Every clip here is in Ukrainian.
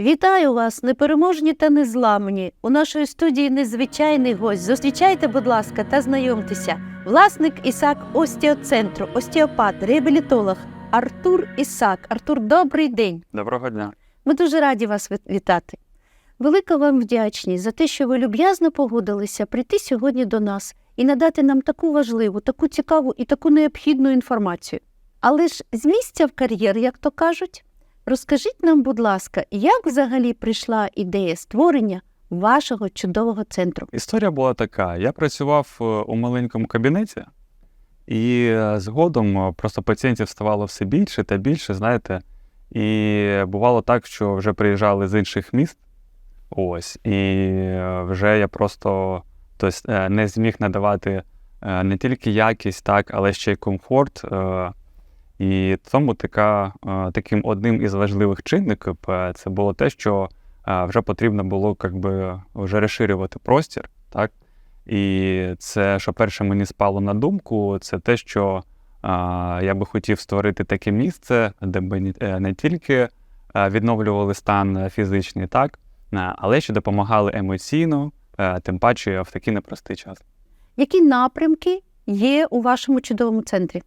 Вітаю вас, непереможні та незламні. У нашої студії незвичайний гость. Зустрічайте, будь ласка, та знайомтеся. Власник Ісак остеоцентру, остеопат, реабілітолог Артур Ісак. Артур, добрий день. Доброго дня. Ми дуже раді вас вітати. Велика вам вдячність за те, що ви люб'язно погодилися прийти сьогодні до нас і надати нам таку важливу, таку цікаву і таку необхідну інформацію. Але ж з місця в кар'єр, як то кажуть, розкажіть нам, будь ласка, як взагалі прийшла ідея створення вашого чудового центру? Історія була така: я працював е, у маленькому кабінеті, і е, згодом е, просто пацієнтів ставало все більше та більше, знаєте. І бувало так, що вже приїжджали з інших міст. Ось, і вже я просто тобто, не зміг надавати не тільки якість, так, але ще й комфорт. І тому така, е, таким одним із важливих чинників е, це було те, що е, вже потрібно було как би, вже розширювати простір. Так? І це, що перше мені спало на думку, це те, що я би хотів створити таке місце, де б не- тільки відновлювали стан фізичний, так, але ще допомагали емоційно, тим паче в такий непростий час. Які напрямки є у вашому чудовому центрі?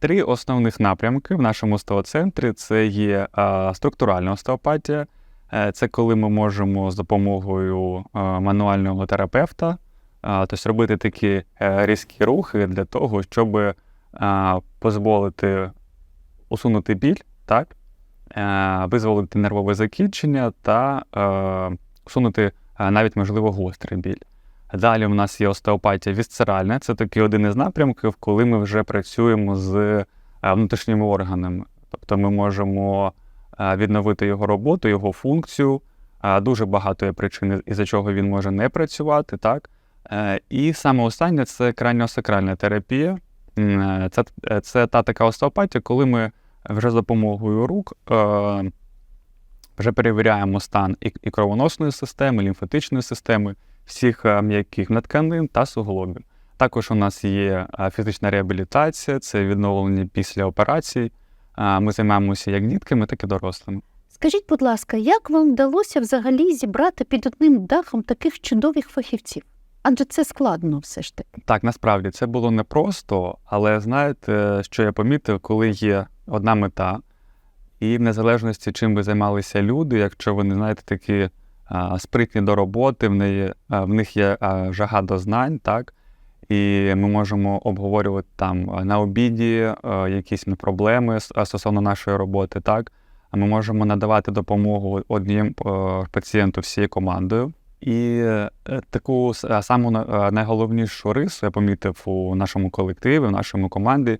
Три основних напрямки в нашому остеоцентрі це є структуральна остеопатія. Е, Це коли ми можемо з допомогою е, мануального терапевта тобто робити такі е, різкі рухи для того, щоб дозволити усунути біль, так? визволити нервове закінчення та усунути навіть, можливо, гострий біль. Далі у нас є остеопатія вісцеральна. Це такий один із напрямків, коли ми вже працюємо з е, внутрішніми органами. Тобто ми можемо е, відновити його роботу, його функцію. Дуже багато є причин, із-за чого він може не працювати. Так? Е, І саме останнє це краніосакральна терапія. Це, це та така остеопатія, коли ми вже за допомогою рук вже перевіряємо стан і кровоносної системи, лімфатичної системи, всіх е, м'яких надканин та суглобів. Також у нас є е, фізична реабілітація, це відновлення після операцій. Ми займаємося як дітками, так і дорослими. Скажіть, будь ласка, як вам вдалося взагалі зібрати під одним дахом таких чудових фахівців? Адже це складно все ж таки. Так, насправді це було непросто, але знаєте, що я помітив, коли є одна мета, і в незалежності, чим би займалися люди, якщо вони, знаєте, такі спритні до роботи, в, неї, в них є жага до знань, так? І ми можемо обговорювати там на обіді якісь проблеми стосовно нашої роботи, так? А ми можемо надавати допомогу однім пацієнту всією командою. І е, таку саму на- найголовнішу рису я помітив у нашому колективі, в нашому команді,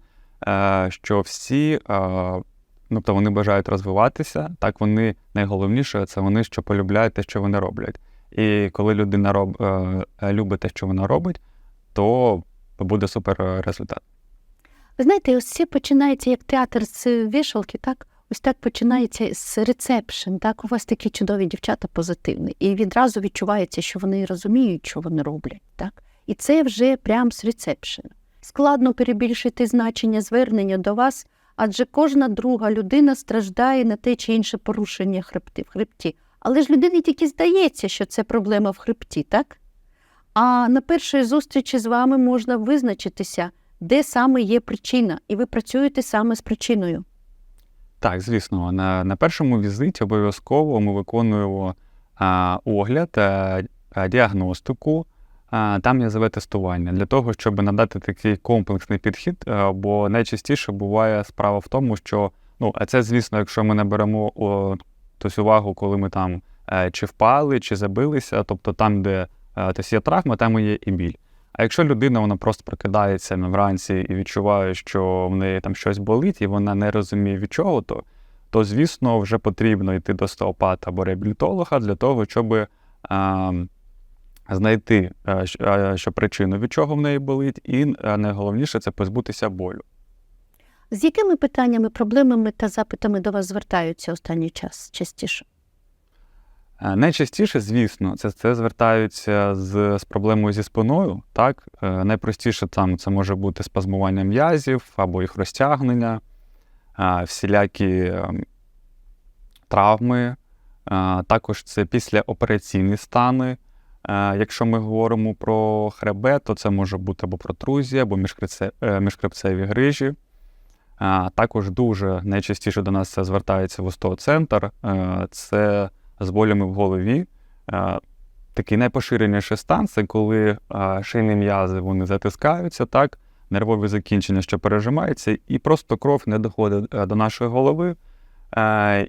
е, що всі, тобто вони бажають розвиватися. Так вони найголовніше це вони, що полюбляють те, що вони роблять. І коли людина роб, е, любить те, що вона робить, то буде супер е, результат. Ви знаєте, ось це починається як театр з вішалки, так? Ось так починається з рецепшн. Так, у вас такі чудові дівчата позитивні, і відразу відчувається, що вони розуміють, що вони роблять, так? І це вже прям з рецепшн. Складно перебільшити значення звернення до вас, адже кожна друга людина страждає на те чи інше порушення хребти, в хребті. Але ж людині тільки здається, що це проблема в хребті, так? А на першій зустрічі з вами можна визначитися, де саме є причина, і ви працюєте саме з причиною. Так, звісно, на, на першому візиті обов'язково ми виконуємо а, огляд, а, а, діагностику, там є тестування для того, щоб надати такий комплексний підхід, бо найчастіше буває справа в тому, що ну, а це, звісно, якщо ми не беремо о, тобто увагу, коли ми там е, чи впали, чи забилися, тобто там, де е, тобто є травма, там є і біль. А якщо людина вона просто прокидається вранці і відчуває, що в неї там щось болить, і вона не розуміє від чого, то, то звісно, вже потрібно йти до стеопата або реабілітолога для того, щоб а, знайти, що, причину, від чого в неї болить, і найголовніше це позбутися болю. З якими питаннями, проблемами та запитами до вас звертаються останній час частіше? Е, Найчастіше, звісно, це, це звертаються з, з проблемою зі спиною. Так? Е, Найпростіше там це може бути спазмування м'язів або їх розтягнення, е, всілякі ем, травми, Також це післяопераційні стани. Якщо ми говоримо про хребет, то це може бути або протрузія, або міжхребце- е, грижі. Також дуже найчастіше до нас це звертається в остеоцентр. Е, Це з болями в голові. Такий найпоширеніший стан це коли шийні м'язи вони затискаються, так, нервові закінчення, що пережимаються, і просто кров не доходить е, до нашої голови,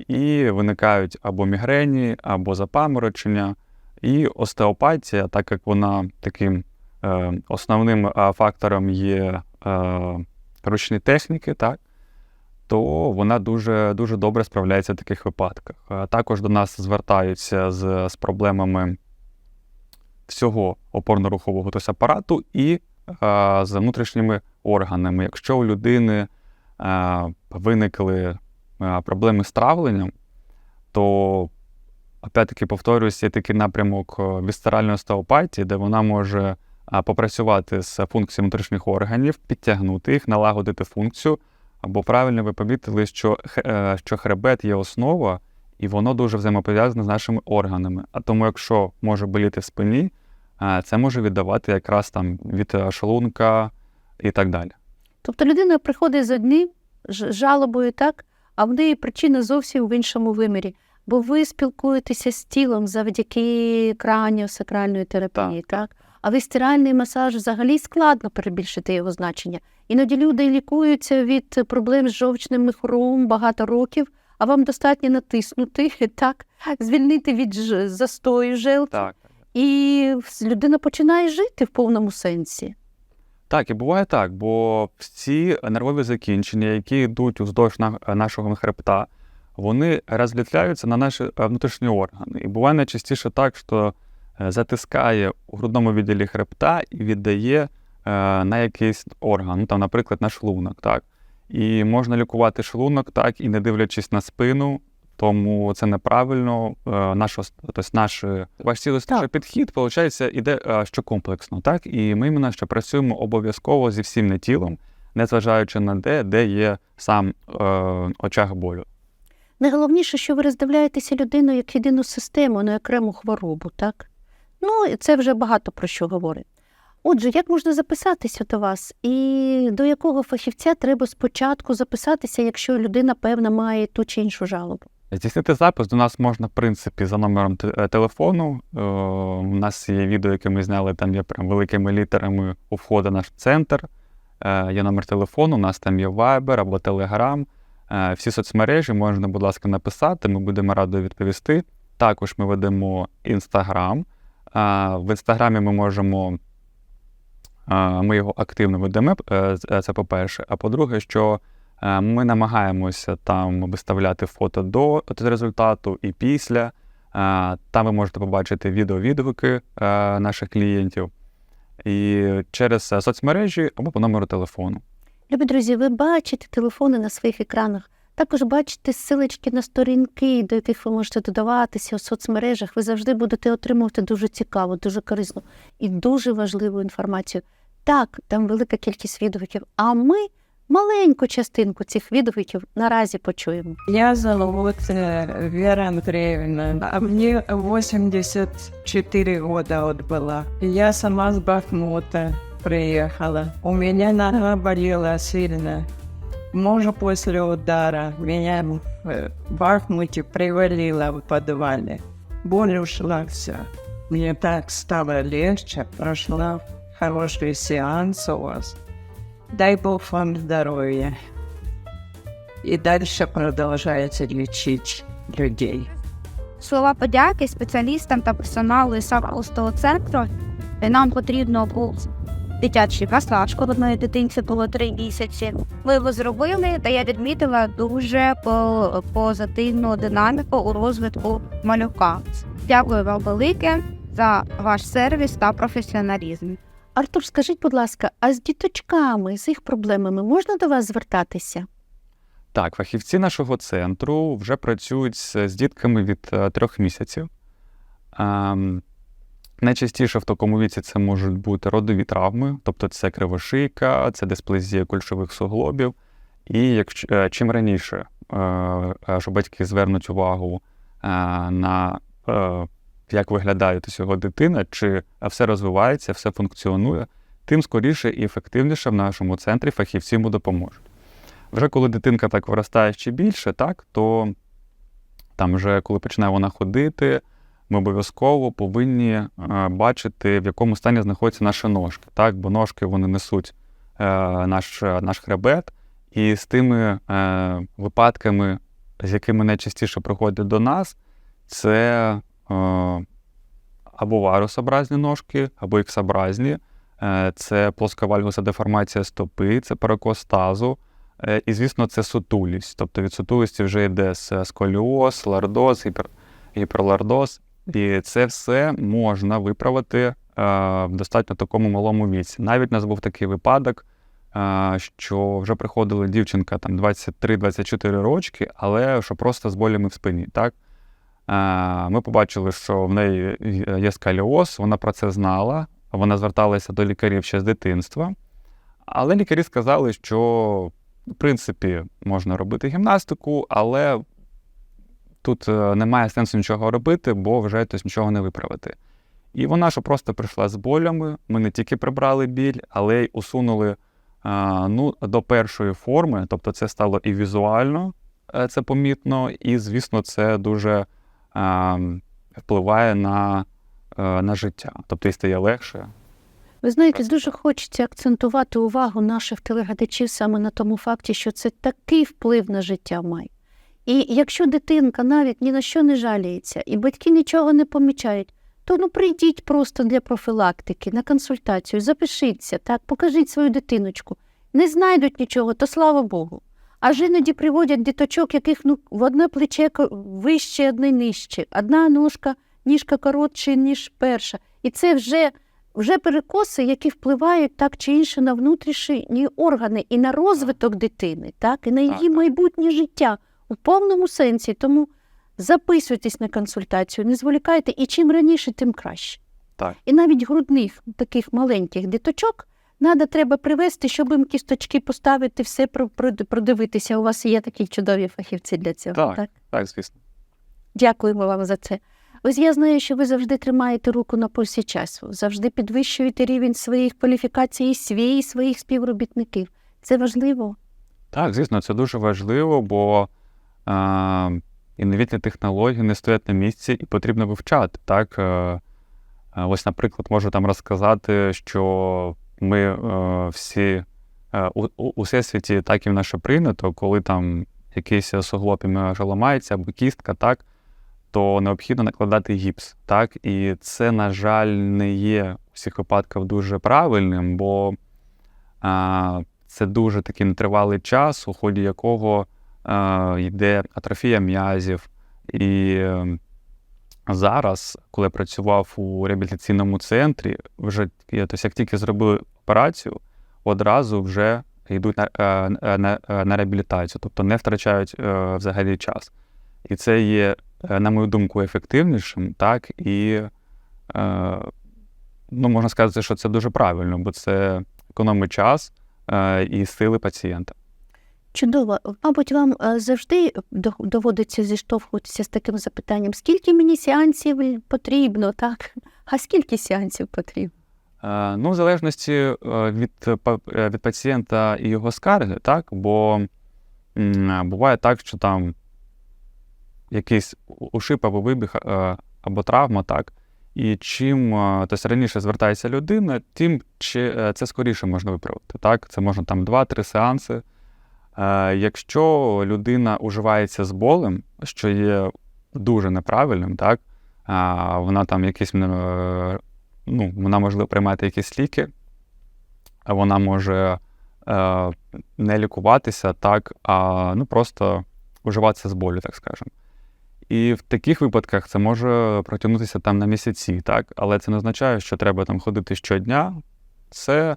і виникають або мігрені, або запаморочення. І остеопатія, так як вона таким е, основним е, фактором є е, ручні техніки, так, то вона дуже, дуже добре справляється в таких випадках. Е, Також до нас звертаються з, з проблемами всього опорно-рухового тобто апарату і е, з внутрішніми органами. Якщо у людини е, виникли е, проблеми з травленням, то опять-таки повторюсь, є такий напрямок е, вісцеральної остеопатії, де вона може попрацювати з функцією внутрішніх органів, підтягнути їх, налагодити функцію. Або правильно ви помітили, що, е, що хребет є основа, і воно дуже взаємопов'язане з нашими органами. А тому, якщо може боліти в спині, е, це може віддавати якраз там від е, шлунка і так далі. Тобто людина приходить з одним жалобою, так, а в неї причина зовсім в іншому вимірі. Бо ви спілкуєтеся з тілом завдяки краніосакральної терапії, так. А вистиральний масаж взагалі складно перебільшити його значення. Іноді люди лікуються від проблем з жовчним міхуром багато років, а вам достатньо натиснути, так, звільнити від ж- застою желчі, Так. і людина починає жити в повному сенсі. Так, і буває так, бо всі нервові закінчення, які йдуть уздовж нашого хребта, вони розлітляються на наші е, внутрішні органи. І буває найчастіше так, що е, затискає у грудному відділі хребта і віддає е, на якийсь орган, ну, там, наприклад, на шлунок. Так. І можна лікувати шлунок, так, і не дивлячись на спину, тому це неправильно. Наш, тобто наш ваш Так. підхід, виходить, іде що комплексно, так? І ми іменно що працюємо обов'язково зі всім не тілом, незважаючи на де, де є сам е, очаг болю. Найголовніше, що ви роздивляєтеся людину як єдину систему, не окрему хворобу, так? Ну, це вже багато про що говорить. Отже, як можна записатися до вас? І до якого фахівця треба спочатку записатися, якщо людина, певна, має ту чи іншу жалобу? Здійснити запис до нас можна, в принципі, за номером е, телефону. Е, У нас є відео, яке ми зняли, там є прям великими літерами у входу наш центр. Е, Є номер телефону, у нас там є Viber або Telegram. Е, Всі соцмережі можна, будь ласка, написати, ми будемо раді відповісти. Також ми ведемо Instagram. Е, В інстаграмі ми можемо, е, ми його активно ведемо, це по-перше. А по-друге, що Ми намагаємося там виставляти фото до результату і після. Там ви можете побачити відеовідгуки наших клієнтів і через соцмережі або по номеру телефону. Любі друзі, ви бачите телефони на своїх екранах. Також бачите ссылочки на сторінки, до яких ви можете додаватися у соцмережах. Ви завжди будете отримувати дуже цікаву, дуже корисну і дуже важливу інформацію. Так, там велика кількість відгуків, а ми маленьку частинку цих відгуків наразі почуємо. Я зовут э, Вера Андреевна, а мне 84 года вот была. Я сама с Бахмута приехала. У меня нога болела сильно. Мужа после удара меня в э, Бахмуте привалило в подвале. Боль ушла все. Мне так стало легче, прошла хороший сеанс у вас. Дай Бог вам здоровья. И дальше продолжаете лечить людей. Слова подяки спеціалістам та персоналу Сапостого центру. Нам потрібно був дитячий масаж, коли моїй дитинці було три місяці. Ми його зробили, та я відмітила дуже позитивну динаміку у розвитку малюка. Дякую вам велике за ваш сервіс та професіоналізм. Артур, скажіть, будь ласка, а з діточками, з їх проблемами можна до вас звертатися? Так, фахівці нашого центру вже працюють з, дітками від е, трьох місяців. Найчастіше в такому віці це можуть бути родові травми, тобто це кривошийка, це дисплазія кульшових суглобів. І якщо, е, чим раніше, е, е, що батьки звернуть увагу на як виглядає його дитина, чи все розвивається, все функціонує, тим скоріше і ефективніше в нашому центрі фахівці йому допоможуть. Вже коли дитинка так виростає ще більше, так, то там вже коли починає вона ходити, ми обов'язково повинні е, бачити, в якому стані знаходяться наші ножки. Так? Бо ножки вони несуть е, наш, наш хребет, і з тими е, випадками, з якими найчастіше приходять до нас, це або варусобразні ножки, або іксобразні. Це плосковальгуса деформація стопи, це перекос тазу. І, звісно, це сутулість. Тобто від сутулості вже йде сколіоз, лордоз, гіпер, гіперлордоз. І це все можна виправити е, в достатньо такому малому віці. Навіть у нас був такий випадок, е, що вже приходила дівчинка там 23-24 рочки, але що просто з болями в спині. Так? Е, Ми побачили, що в неї є сколіоз, вона про це знала, вона зверталася до лікарів ще з дитинства. Але лікарі сказали, що в принципі можна робити гімнастику, але тут е, немає сенсу нічого робити, бо вже тобто, нічого не виправити. І вона ж просто прийшла з болями. Ми не тільки прибрали біль, але й усунули а, ну, до першої форми. Тобто це стало і візуально е, це помітно, і, звісно, це дуже впливає на, е, на життя. Тобто і стає легше. Ви знаєте, дуже хочеться акцентувати увагу наших телеглядачів саме на тому факті, що це такий вплив на життя має. І якщо дитинка навіть ні на що не жаліється, і батьки нічого не помічають, то ну прийдіть просто для профілактики на консультацію, запишіться, так, покажіть свою дитиночку. Не знайдуть нічого, то слава Богу. Аж іноді приводять діточок, яких ну, в одне плече вище, одне нижче, одна ножка, ніжка коротша, ніж перша. І це вже вже перекоси, які впливають так чи інше на внутрішні органи і на розвиток дитини, так, і на її майбутнє життя у повному сенсі. Тому записуйтесь на консультацію, не зволікайте, і чим раніше, тим краще. Так. І навіть грудних таких маленьких діточок надо, треба привезти, щоб їм кісточки поставити, все про- про- продивитися. У вас є такі чудові фахівці для цього. Так. так? Так, звісно. Дякуємо вам за це. Ось я знаю, що ви завжди тримаєте руку на пульсі часу, завжди підвищуєте рівень своїх кваліфікацій і свій, і своїх співробітників. Це важливо. Так, звісно, це дуже важливо, бо а, інновітні технології не стоять на місці і потрібно вивчати. Так? Е, е, Ось, наприклад, можу там розказати, що ми е, всі у, у, всесвіті, так і в наше прийнято, коли там якийсь суглоб може ламається або кістка, так, то необхідно накладати гіпс. Так? І це, на жаль, не є у всіх випадках дуже правильним, бо а, це дуже такий нетривалий час, у ході якого йде атрофія м'язів. І е, зараз, коли я працював у реабілітаційному центрі, вже тобто, як тільки зробили операцію, одразу вже йдуть на, е, на, е, на реабілітацію, тобто не втрачають е, взагалі час. І це є, е, на мою думку, ефективнішим, так, і е, ну, можна сказати, що це дуже правильно, бо це економить час е, і сили пацієнта. Чудово. Мабуть, вам е, завжди доводиться зіштовхуватися з таким запитанням: скільки мені сеансів потрібно, так? А скільки сеансів потрібно? Е, Ну, в залежності е, від, від пацієнта і його скарги, так? Бо буває так, що там якийсь ушиб або вибіг або травма, так? І чим тобто раніше звертається людина, тим чи, це скоріше можна виправити. Так? Це можна там 2-3 сеанси. Е, Якщо людина уживається з болем, що є дуже неправильним, так? вона там якісь е, ну, вона може приймати якісь ліки, вона може е, не лікуватися, так, а ну, просто уживатися з болю, так скажемо. І в таких випадках це може протягнутися там на місяці, так? але це не означає, що треба там ходити щодня. Це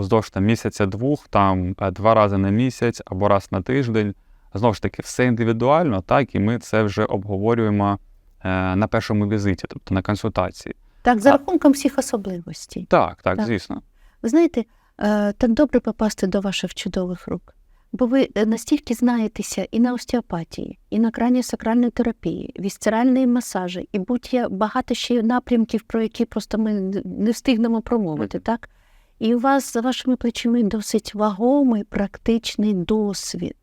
вздовж там, місяця-двох, там е, два рази на місяць або раз на тиждень. Знову ж таки, все індивідуально, так, і ми це вже обговорюємо е, на першому візиті, тобто на консультації. Так, за рахунком всіх особливостей. Так, так, Так. звісно. Ви знаєте, е, так добре попасти до ваших чудових рук. Бо ви настільки знаєтеся і на остеопатії, і на краніосакральній терапії, вісцеральні масажі, і будь-є багато ще напрямків, про які просто ми не встигнемо промовити, так? І у вас за вашими плечима досить вагомий практичний досвід.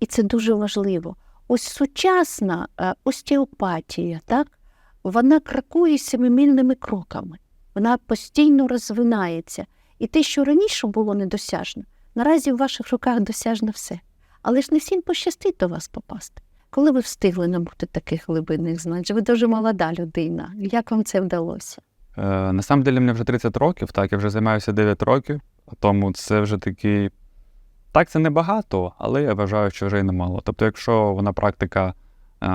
І це дуже важливо. Ось сучасна е, остеопатія, так? Вона крокує семимільними кроками. Вона постійно розвинається. І те, що раніше було недосяжно, наразі в ваших руках досяжно все. Але ж не всім пощастить до вас попасти. Коли ви встигли набути таких глибинних знань? Ви дуже молода людина. Як вам це вдалося? Е, на самом деле, мені вже 30 років, так, я вже займаюся 9 років, тому це вже такий. Так, це небагато, але я вважаю, що вже й немало. Тобто, якщо вона практика е,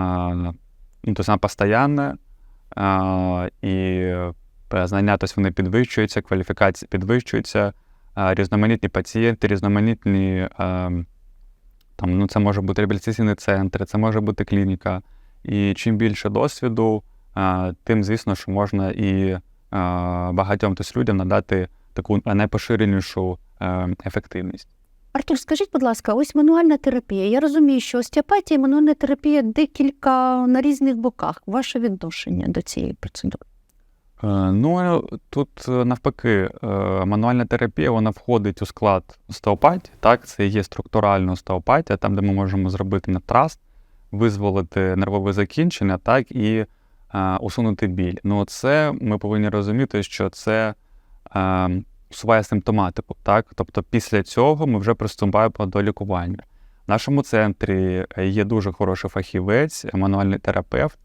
ну, тобто вона е, і е, знання тобто вони підвищуються, кваліфікація підвищується, е, різноманітні пацієнти, різноманітні. Там, ну, це може бути реабілітаційний центр, це може бути клініка. І чим більше досвіду, тим, звісно, що можна і багатьом тобто, людям надати таку найпоширенішу е, ефективність. Артур, скажіть, будь ласка, ось мануальна терапія. Я розумію, що остеопатія і мануальна терапія декілька на різних боках. Ваше відношення до цієї процедури? Е, Ну, тут е, навпаки, е, мануальна терапія вона входить у склад остеопатії. Так, це є структуральна остеопатія, там, де ми можемо зробити на траст, визволити нервове закінчення, так, і е, усунути біль. Ну, це ми повинні розуміти, що це усуває симптоматику. Так? Тобто після цього ми вже приступаємо до лікування. В нашому центрі є дуже хороший фахівець, мануальний терапевт.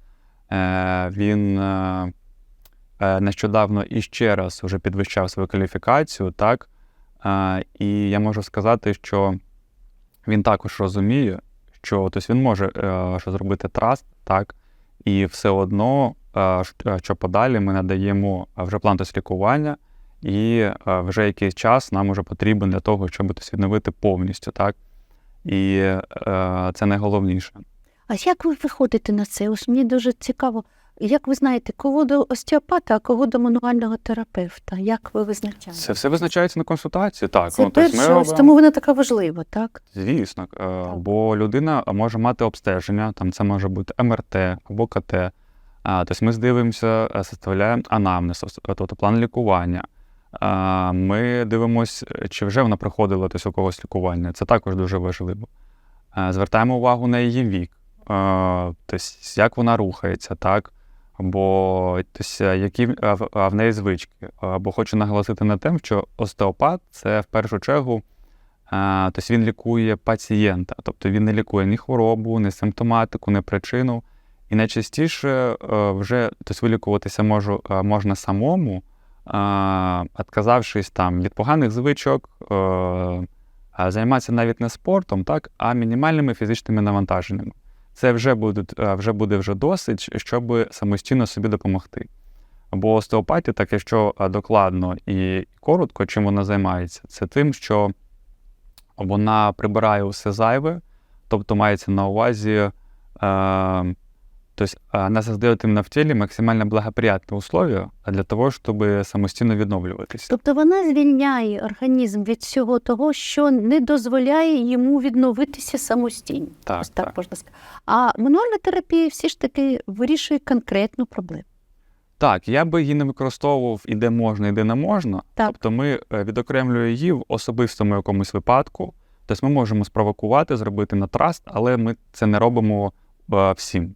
Е, Він е, е, нещодавно іще раз вже підвищав свою кваліфікацію, так? І я можу сказати, що він також розуміє, що тобто він може що зробити траст, так? І все одно, що подалі ми надаємо вже план лікування, і вже якийсь час нам уже потрібен для того, щоб це відновити повністю, так? І е, це найголовніше. А як ви виходите на це? Ось мені дуже цікаво, як ви знаєте, кого до остеопата, а кого до мануального терапевта? Як ви визначаєте? Це все визначається на консультації. Так, Це ну, тобто перше, ось робимо- тому вона така важлива, так? Звісно, е, бо людина може мати обстеження, там це може бути МРТ або КТ. Тобто ми здивимося, е, составляємо анамнез, тобто план лікування. Ми дивимося, чи вже вона проходила тобто, у когось лікування. Це також дуже важливо. Е, Звертаємо увагу на її вік, Е, тобто, як вона рухається, так? Або тобто, які в- неї звички. Або хочу наголосити на тим, що остеопат це в першу чергу а, тобто він лікує пацієнта, тобто він не лікує ні хворобу, ні симптоматику, ні причину. І найчастіше е, вже тобто, вилікуватися можу, е, можна самому, відказавшись там від поганих звичок, е, займатися навіть не спортом, так, а мінімальними фізичними навантаженнями. Це вже буде, е, вже буде вже досить, щоб самостійно собі допомогти. Бо остеопатія, так якщо е, докладно і коротко, чим вона займається, це тим, що вона прибирає усе зайве, тобто мається на увазі, е, тобто е, вона создає іменно в тілі максимально благоприятні условия для того, щоб самостійно відновлюватися. Тобто вона звільняє організм від всього того, що не дозволяє йому відновитися самостійно. Так, Ось так, так. можна сказати. А мануальна терапія все ж таки вирішує конкретну проблему. Так, я би її не використовував і де можна, і де не можна. Так. Тобто ми е, відокремлюємо її в особистому якомусь випадку. Тобто ми можемо спровокувати, зробити на траст, але ми це не робимо е, всім.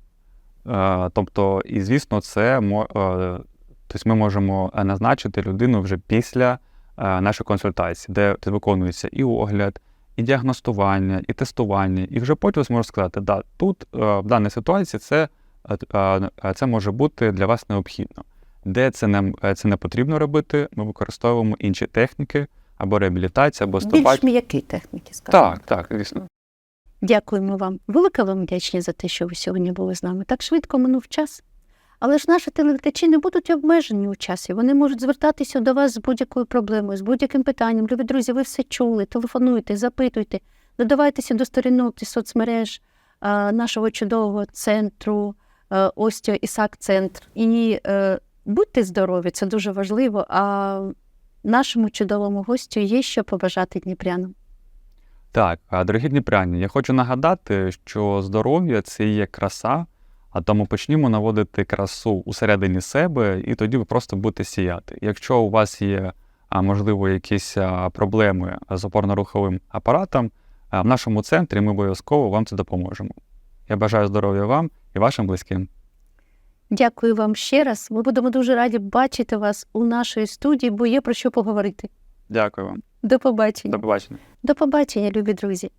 Е, тобто, і звісно, це е, тобто ми можемо е, назначити людину вже після нашої консультації, де виконується і огляд, і діагностування, і тестування. І вже потім можна сказати, да, тут в даній ситуації це, це може бути для вас необхідно. Де це не, це не потрібно робити, ми використовуємо інші техніки або реабілітація, або Більш стопатія. м'які техніки, скажімо. Так, так, звісно. Дякуємо вам. Велика вам вдячні за те, що ви сьогодні були з нами. Так швидко минув час. Але ж наші телеглядачі не будуть обмежені у часі. Вони можуть звертатися до вас з будь-якою проблемою, з будь-яким питанням. Любі друзі, ви все чули. Телефонуйте, запитуйте, додавайтеся до сторінок і соцмереж нашого чудового центру е, Остіо Ісак Центр. І е, будьте здорові, це дуже важливо. А нашому чудовому гостю є що побажати дніпрянам. Так, дорогі дніпряні, я хочу нагадати, що здоров'я це є краса, а тому почнімо наводити красу усередині себе, і тоді ви просто будете сіяти. Якщо у вас є, можливо, якісь проблеми з опорно-руховим апаратом, в нашому центрі ми обов'язково вам це допоможемо. Я бажаю здоров'я вам і вашим близьким. Дякую вам ще раз. Ми будемо дуже раді бачити вас у нашій студії, бо є про що поговорити. Дякую вам. До побачення. До побачення. До побачення, любі друзі.